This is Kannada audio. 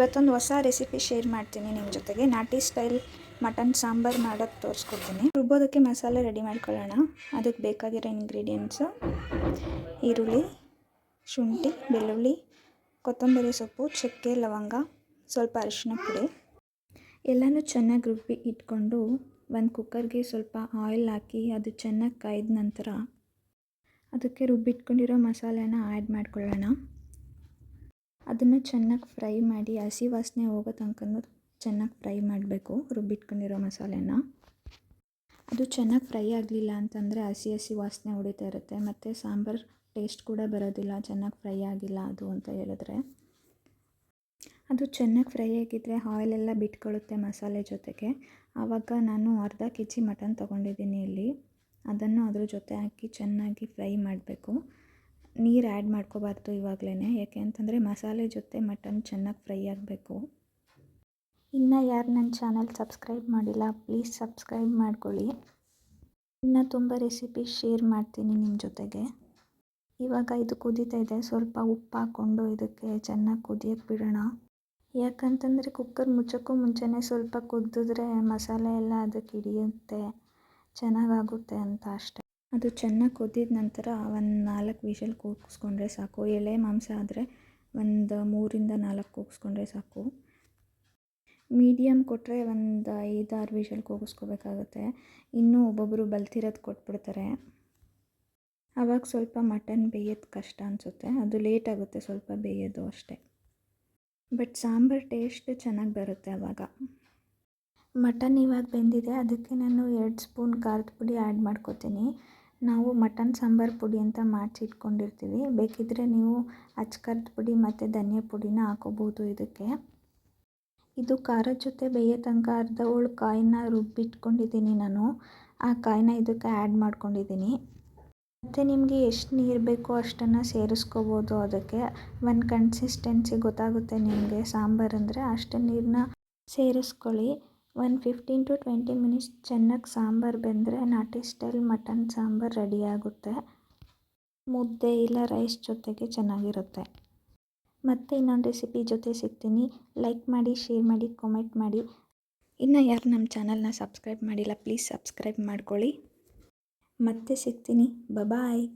ಇವತ್ತೊಂದು ಹೊಸ ರೆಸಿಪಿ ಶೇರ್ ಮಾಡ್ತೀನಿ ನಿಮ್ಮ ಜೊತೆಗೆ. ನಾಟಿ ಸ್ಟೈಲ್ ಮಟನ್ ಸಾಂಬಾರ್ ಮಾಡೋದು ತೋರಿಸ್ಕೊಡ್ತೀನಿ. ರುಬ್ಬೋದಕ್ಕೆ ಮಸಾಲೆ ರೆಡಿ ಮಾಡ್ಕೊಳ್ಳೋಣ. ಅದಕ್ಕೆ ಬೇಕಾಗಿರೋ ಇಂಗ್ರೀಡಿಯೆಂಟ್ಸು ಈರುಳ್ಳಿ, ಶುಂಠಿ, ಬೆಳ್ಳುಳ್ಳಿ, ಕೊತ್ತಂಬರಿ ಸೊಪ್ಪು, ಚಕ್ಕೆ, ಲವಂಗ, ಸ್ವಲ್ಪ ಅರಿಶಿನ ಪುಡಿ. ಎಲ್ಲನೂ ಚೆನ್ನಾಗಿ ರುಬ್ಬಿ ಇಟ್ಕೊಂಡು ಒಂದು ಕುಕ್ಕರ್ಗೆ ಸ್ವಲ್ಪ ಆಯಿಲ್ ಹಾಕಿ ಅದು ಚೆನ್ನಾಗಿ ಕಾಯ್ದ ನಂತರ ಅದಕ್ಕೆ ರುಬ್ಬಿಟ್ಕೊಂಡಿರೋ ಮಸಾಲೆನ ಆ್ಯಡ್ ಮಾಡ್ಕೊಳ್ಳೋಣ. ಅದನ್ನು ಚೆನ್ನಾಗಿ ಫ್ರೈ ಮಾಡಿ ಹಸಿ ವಾಸನೆ ಹೋಗೋ ತನಕ ಚೆನ್ನಾಗಿ ಫ್ರೈ ಮಾಡಬೇಕು, ರುಬ್ಬಿಟ್ಕೊಂಡಿರೋ ಮಸಾಲೆನ. ಅದು ಚೆನ್ನಾಗಿ ಫ್ರೈ ಆಗಲಿಲ್ಲ ಅಂತಂದರೆ ಹಸಿ ಹಸಿ ವಾಸನೆ ಹೊಡಿತಾ ಇರುತ್ತೆ. ಮತ್ತು ಸಾಂಬಾರು ಟೇಸ್ಟ್ ಕೂಡ ಬರೋದಿಲ್ಲ, ಚೆನ್ನಾಗಿ ಫ್ರೈ ಆಗಿಲ್ಲ ಅದು ಅಂತ ಹೇಳಿದ್ರೆ. ಅದು ಚೆನ್ನಾಗಿ ಫ್ರೈ ಆಗಿದ್ದರೆ ಆಯಿಲೆಲ್ಲ ಬಿಟ್ಕೊಳ್ಳುತ್ತೆ ಮಸಾಲೆ ಜೊತೆಗೆ. ಆವಾಗ ನಾನು ಅರ್ಧ ಕೆ ಜಿ ಮಟನ್ ತೊಗೊಂಡಿದ್ದೀನಿ ಇಲ್ಲಿ. ಅದನ್ನು ಅದ್ರ ಜೊತೆ ಹಾಕಿ ಚೆನ್ನಾಗಿ ಫ್ರೈ ಮಾಡಬೇಕು. ನೀರು ಆ್ಯಡ್ ಮಾಡ್ಕೋಬಾರ್ದು ಇವಾಗಲೇ ಯಾಕೆ ಅಂತಂದರೆ ಮಸಾಲೆ ಜೊತೆ ಮಟನ್ ಚೆನ್ನಾಗಿ ಫ್ರೈ ಆಗಬೇಕು. ಇನ್ನು ಯಾರು ನನ್ನ ಚಾನಲ್ ಸಬ್ಸ್ಕ್ರೈಬ್ ಮಾಡಿಲ್ಲ, ಪ್ಲೀಸ್ ಸಬ್ಸ್ಕ್ರೈಬ್ ಮಾಡ್ಕೊಳ್ಳಿ. ಇನ್ನು ತುಂಬ ರೆಸಿಪಿ ಶೇರ್ ಮಾಡ್ತೀನಿ ನಿಮ್ಮ ಜೊತೆಗೆ. ಇವಾಗ ಇದು ಕುದೀತಾ ಇದೆ, ಸ್ವಲ್ಪ ಉಪ್ಪು ಹಾಕ್ಕೊಂಡು ಇದಕ್ಕೆ ಚೆನ್ನಾಗಿ ಕುದಿಯೋಕ್ಕೆ ಬಿಡೋಣ. ಯಾಕಂತಂದರೆ ಕುಕ್ಕರ್ ಮುಚ್ಚೋಕ್ಕೂ ಮುಂಚೆನೇ ಸ್ವಲ್ಪ ಕುದಿದ್ರೆ ಮಸಾಲೆ ಎಲ್ಲ ಅದಕ್ಕೆ ಹಿಡಿಯುತ್ತೆ ಚೆನ್ನಾಗಾಗುತ್ತೆ ಅಂತ ಅಷ್ಟೆ. ಅದು ಚೆನ್ನಾಗಿ ಕುದ್ದಿದ ನಂತರ ಒಂದು ನಾಲ್ಕು ವಿಷಲ್ ಕೂಗಿಸ್ಕೊಂಡ್ರೆ ಸಾಕು. ಎಳೆ, ಮಾಂಸ ಆದರೆ ಒಂದು ಮೂರಿಂದ ನಾಲ್ಕು ಕೂಗಿಸ್ಕೊಂಡ್ರೆ ಸಾಕು. ಮೀಡಿಯಮ್ ಕೊಟ್ಟರೆ ಒಂದು ಐದಾರು ವಿಷಲ್ ಕೂಗಿಸ್ಕೋಬೇಕಾಗುತ್ತೆ. ಇನ್ನೂ ಒಬ್ಬೊಬ್ಬರು ಬಲ್ತಿರೋದು ಕೊಟ್ಬಿಡ್ತಾರೆ. ಆವಾಗ ಸ್ವಲ್ಪ ಮಟನ್ ಬೇಯೋದು ಕಷ್ಟ ಅನಿಸುತ್ತೆ. ಅದು ಲೇಟ್ ಆಗುತ್ತೆ ಸ್ವಲ್ಪ ಬೇಯೋದು ಅಷ್ಟೇ. ಬಟ್ ಸಾಂಬಾರು ಟೇಸ್ಟ್ ಚೆನ್ನಾಗಿ ಬರುತ್ತೆ ಆವಾಗ ಮಟನ್ ಇವಾಗ ಬೆಂದಿದೆ. ಅದಕ್ಕೆ ನಾನು ಎರಡು ಸ್ಪೂನ್ ಖಾರದ ಪುಡಿ ಆ್ಯಡ್ ಮಾಡ್ಕೋತೀನಿ. ನಾವು ಮಟನ್ ಸಾಂಬಾರು ಪುಡಿ ಅಂತ ಮಾಡಿಸಿಟ್ಕೊಂಡಿರ್ತೀವಿ ಬೇಕಿದ್ದರೆ ನೀವು ಅಚ್ಕರ್ದ ಪುಡಿ ಮತ್ತು ಧನಿಯಾ ಪುಡಿನ ಹಾಕೋಬೋದು ಇದಕ್ಕೆ. ಇದು ಖಾರದ ಜೊತೆ ಬೇಯೋ ತನಕ ಅರ್ಧ ಹೋಳು ಕಾಯಿನ ರುಬ್ಬಿಟ್ಕೊಂಡಿದ್ದೀನಿ ನಾನು. ಆ ಕಾಯಿನ ಇದಕ್ಕೆ ಆ್ಯಡ್ ಮಾಡ್ಕೊಂಡಿದ್ದೀನಿ. ಮತ್ತು ನಿಮಗೆ ಎಷ್ಟು ನೀರು ಬೇಕೋ ಅಷ್ಟನ್ನು ಸೇರಿಸ್ಕೋಬೋದು ಅದಕ್ಕೆ. ಒಂದು ಕನ್ಸಿಸ್ಟೆನ್ಸಿ ಗೊತ್ತಾಗುತ್ತೆ ನಿಮಗೆ ಸಾಂಬಾರು ಅಂದರೆ ಅಷ್ಟು ನೀರನ್ನ ಸೇರಿಸ್ಕೊಳ್ಳಿ. ಒಂದು ಫಿಫ್ಟೀನ್ ಟು ಟ್ವೆಂಟಿ ಮಿನಿಟ್ಸ್ ಚೆನ್ನಾಗಿ ಸಾಂಬಾರು ಬೆಂದರೆ ನಾಟಿ ಸ್ಟೈಲ್ ಮಟನ್ ಸಾಂಬಾರು ರೆಡಿ ಆಗುತ್ತೆ. ಮುದ್ದೆ ಇಲ್ಲ ರೈಸ್ ಜೊತೆಗೆ ಚೆನ್ನಾಗಿರುತ್ತೆ. ಮತ್ತೆ ಇನ್ನೊಂದು ರೆಸಿಪಿ ಜೊತೆ ಸಿಗ್ತೀನಿ. ಲೈಕ್ ಮಾಡಿ ಶೇರ್ ಮಾಡಿ ಕಾಮೆಂಟ್ ಮಾಡಿ. ಇನ್ನು ಯಾರು ನಮ್ಮ ಚಾನಲ್ನ ಸಬ್ಸ್ಕ್ರೈಬ್ ಮಾಡಿಲ್ಲ ಪ್ಲೀಸ್ ಸಬ್ಸ್ಕ್ರೈಬ್ ಮಾಡ್ಕೊಳ್ಳಿ. ಮತ್ತೆ ಸಿಗ್ತೀನಿ. ಬಾಯ್